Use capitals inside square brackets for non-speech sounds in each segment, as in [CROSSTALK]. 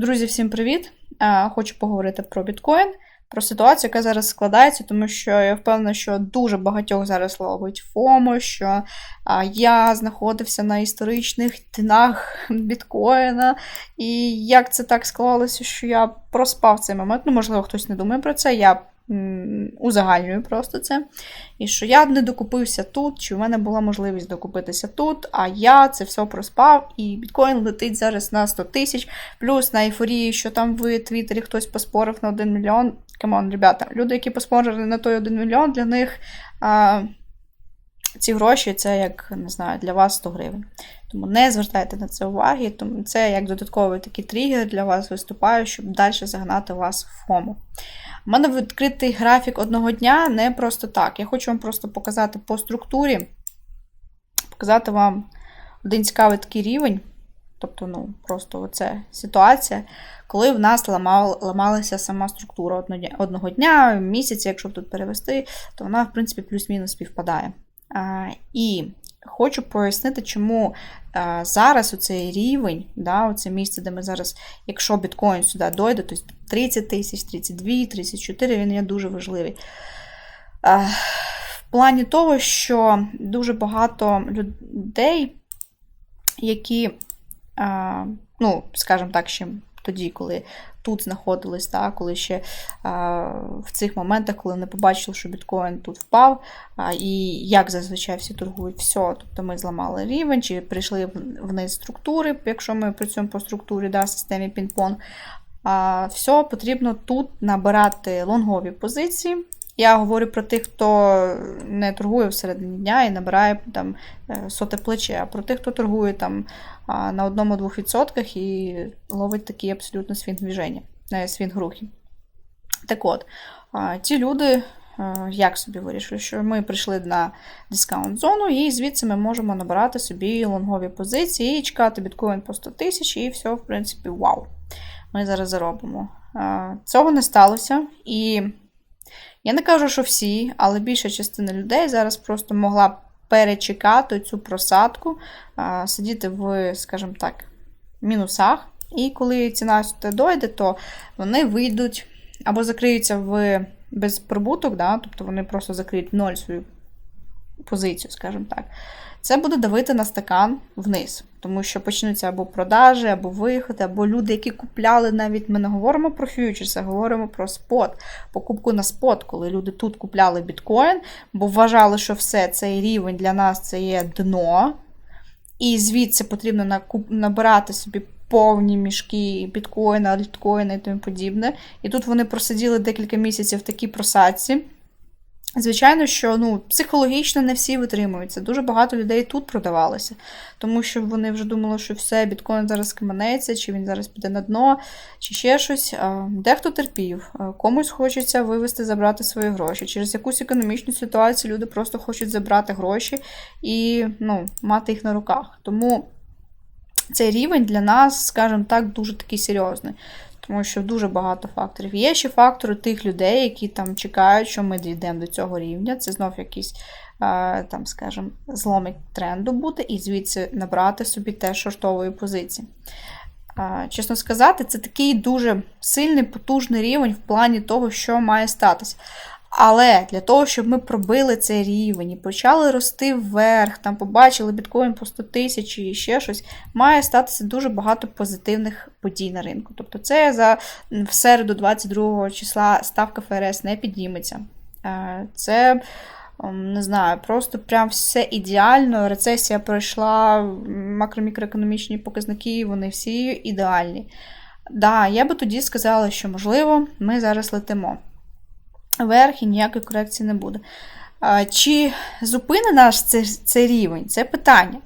Друзі, всім привіт! Е, Хочу поговорити про біткоін, про ситуацію, яка зараз складається, тому що я впевнена, що дуже багатьох зараз ловить ФОМО, що я знаходився на історичних днах [LAUGHS] біткоїна, і як це так склалося, що я проспав цей момент. Ну, можливо, хтось не думає про це. Я узагальнюю просто це. І що я не докупився тут, чи в мене була можливість докупитися тут, а я це все проспав, і біткоін летить зараз на 100 тисяч, плюс на ейфорії, що там в Твіттері хтось поспорив на 1 мільйон. Камон, ребята, люди, які поспорили на той 1 мільйон, для них а, ці гроші це як не знаю, для вас 100 гривень. Тому не звертайте на це уваги, тому це як додатковий такий тригер для вас виступає, щоб далі загнати вас в фому. У мене відкритий графік одного дня не просто так. Я хочу вам просто показати по структурі, показати вам один цікавий такий рівень. Тобто, ну, просто оце ситуація, коли в нас ламав, ламалася сама структура одного, дня, місяця, якщо тут перевести, то вона, в принципі, плюс-мінус співпадає. А, І хочу пояснити, чому а, зараз оцей рівень, да, оце місце, де ми зараз, якщо біткоін сюди дойде, то 30 тисяч, 32, 34, він є дуже важливий. А, В плані того, що дуже багато людей, які, а, ну, скажімо так, ще тоді, коли тут знаходились, так, коли ще а, в цих моментах, коли не побачили, що біткоін тут впав, а, і як зазвичай всі торгують, все, тобто ми зламали рівень, чи прийшли вниз структури, якщо ми працюємо по структурі, да, системі пін-пон. все потрібно тут набирати лонгові позиції. Я говорю про тих, хто не торгує всередині дня і набирає там соте плече, а про тих, хто торгує там на одному-двох відсотках і ловить такі абсолютно свінг-двіження, свінг-рухи. Так от, ці люди, як собі вирішили, що ми прийшли на дискаунт-зону, і звідси ми можемо набирати собі лонгові позиції і чекати біткоін по 100 тисяч, і все, в принципі, вау. Ми зараз заробимо. Цього не сталося. І я не кажу, що всі, але більша частина людей зараз просто могла б перечекати цю просадку, сидіти в, скажімо так, мінусах. І коли ціна сюди дойде, то вони вийдуть або закриються в безприбуток, да, тобто вони просто закриють ноль свою позицію, скажімо так. Це буде давити на стакан вниз, тому що почнуться або продажі, або виходи, або люди, які купляли навіть ми не говоримо про фьючерс, а говоримо про спот, покупку на спот, коли люди тут купляли біткоін, бо вважали, що все цей рівень для нас це є дно, і звідси потрібно набирати собі. Повні мішки біткоїна, альткоїна і тому подібне. І тут вони просиділи декілька місяців в такій просадці. Звичайно, що ну, психологічно не всі витримуються. Дуже багато людей тут продавалося, тому що вони вже думали, що все, біткоін зараз каманеться, чи він зараз піде на дно, чи ще щось. Дехто терпів, комусь хочеться вивести, забрати свої гроші. Через якусь економічну ситуацію люди просто хочуть забрати гроші і ну, мати їх на руках. Тому цей рівень для нас, скажімо так, дуже такий серйозний тому що дуже багато факторів. Є ще фактори тих людей, які там чекають, що ми дійдемо до цього рівня. Це знов якийсь, там, скажімо, зломик тренду буде, і звідси набрати собі теж шортової позиції. Чесно сказати, це такий дуже сильний, потужний рівень в плані того, що має статися. Але для того, щоб ми пробили цей рівень і почали рости вверх, там побачили біткоін по 100 тисяч і ще щось, має статися дуже багато позитивних подій на ринку. Тобто, це за в середу, 22 числа, ставка ФРС не підніметься. Е, це. Не знаю, просто прям все ідеально. Рецесія пройшла, макро-мікроекономічні показники, вони всі ідеальні. Да, я би тоді сказала, що, можливо, ми зараз летимо вверх і ніякої корекції не буде. Чи зупине наш цей, цей рівень? Це питання.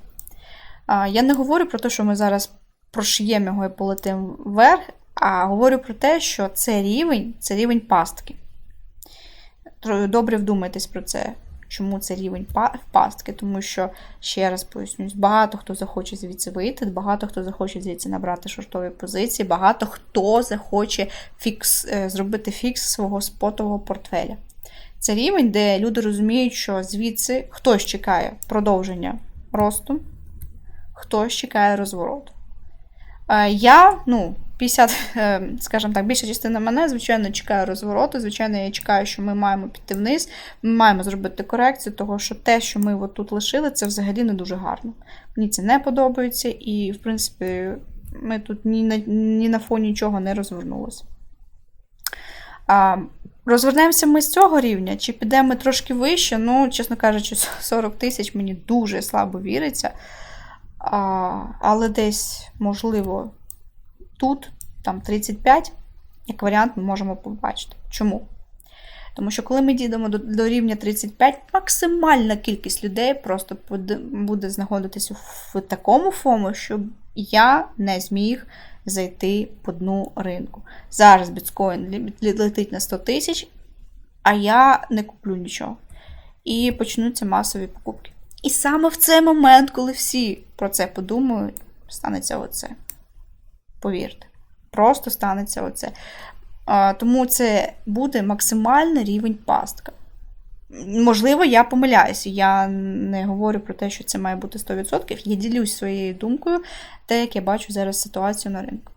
Я не говорю про те, що ми зараз прошиємо його і полетимо вверх, а говорю про те, що це рівень це рівень пастки. Добре вдумайтесь про це. Чому це рівень пастки? Тому що, ще раз пояснюсь, багато хто захоче звідси вийти, багато хто захоче звідси набрати шортові позиції, багато хто захоче фікс, е, зробити фікс свого спотового портфеля. Це рівень, де люди розуміють, що звідси хтось чекає продовження росту, хтось чекає розвороту. Е, я, ну, 50, е, скажімо так, більша частина мене, звичайно, чекає розвороту. Звичайно, я чекаю, що ми маємо піти вниз, ми маємо зробити корекцію, того що те, що ми от тут лишили, це взагалі не дуже гарно. Мені це не подобається, і, в принципі, ми тут ні на, ні на фоні чого не розвернулися. А, Розвернемося ми з цього рівня, чи підемо ми трошки вище, ну, чесно кажучи, 40 тисяч мені дуже слабо віриться. А, Але десь, можливо, тут, там 35, як варіант, ми можемо побачити. Чому? Тому що коли ми дійдемо до, до рівня 35, максимальна кількість людей просто буде, знаходитися в такому фому, щоб я не зміг зайти по дну ринку. Зараз біткоін летить на 100 тисяч, а я не куплю нічого. І почнуться масові покупки. І саме в цей момент, коли всі про це подумають, станеться оце. Повірте. Просто станеться оце. Тому це буде максимальний рівень пастка. Можливо, я помиляюся. Я не говорю про те, що це має бути 100%. Я ділюсь своєю думкою, те, як я бачу зараз ситуацію на ринку.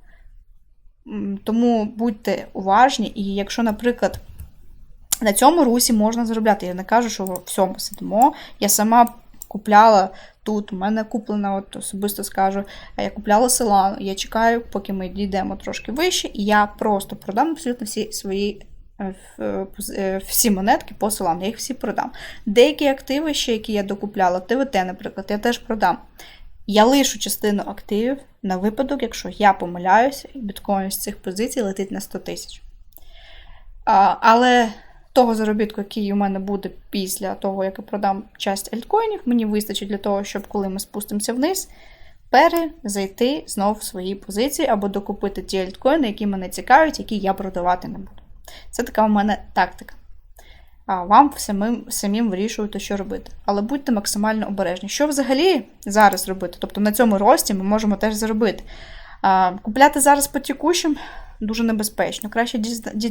Тому будьте уважні, і якщо, наприклад, на цьому русі можна заробляти. Я не кажу, що в всьому сидимо. Я сама купляла тут, у мене куплена, от особисто скажу, я купляла селану. Я чекаю, поки ми дійдемо трошки вище, і я просто продам абсолютно всі свої е, всі монетки по селану. Я їх всі продам. Деякі активи, ще, які я докупляла, ТВТ, наприклад, я теж продам. Я лишу частину активів на випадок, якщо я помиляюся, і біткоін з цих позицій летить на 100 тисяч. Але того заробітку, який у мене буде після того, як я продам часть альткоїнів, мені вистачить для того, щоб коли ми спустимося вниз, перезайти знов в свої позиції або докупити ті альткоїни, які мене цікавлять, які я продавати не буду. Це така у мене тактика. А вам самим самим вирішувати, що робити. Але будьте максимально обережні. Що взагалі зараз робити? Тобто на цьому рості ми можемо теж заробити. Купляти зараз по текущим дуже небезпечно. Краще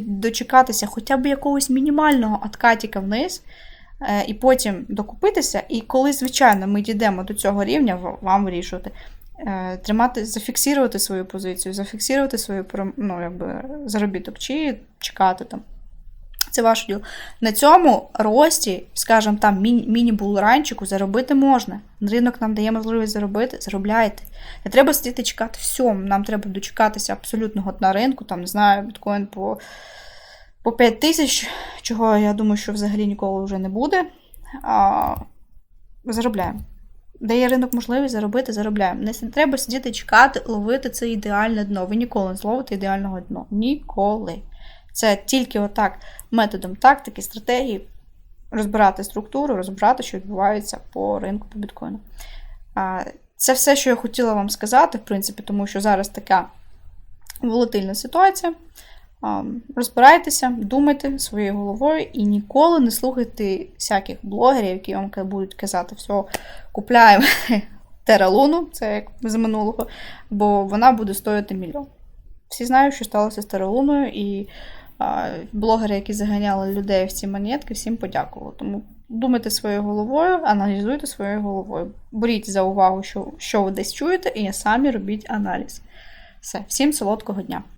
дочекатися хоча б якогось мінімального откатіка вниз, е, і потім докупитися. І коли, звичайно, ми дійдемо до цього рівня, вам вирішувати. Е, тримати, зафіксувати свою позицію, зафіксувати свою ну, якби, заробіток, чи чекати там. Це ваше діло. На цьому рості, скажімо, там міні-булранчику заробити можна. Ринок нам дає можливість заробити, заробляйте. Не треба сидіти чекати всьому. Нам треба дочекатися абсолютного на ринку, там, не знаю, біткоін по по 5 тисяч, чого я думаю, що взагалі ніколи вже не буде. А, Заробляємо. Дає ринок можливість заробити, заробляємо. Не треба сидіти чекати, ловити це ідеальне дно. Ви ніколи не зловите ідеального дна. Ніколи. Це тільки отак методом тактики, стратегії розбирати структуру, розбирати, що відбувається по ринку по біткоїну. Це все, що я хотіла вам сказати, в принципі, тому що зараз така волатильна ситуація. Розбирайтеся, думайте своєю головою і ніколи не слухайте всяких блогерів, які вам будуть казати, все, купляємо [LAUGHS] тералуну, це як з минулого, бо вона буде стоїти мільйон. Всі знають, що сталося з тералуною, і блогери, які заганяли людей в ці монетки, всім подякували. Тому думайте своєю головою, аналізуйте своєю головою. Беріть за увагу, що, що ви десь чуєте, і самі робіть аналіз. Все, всім солодкого дня!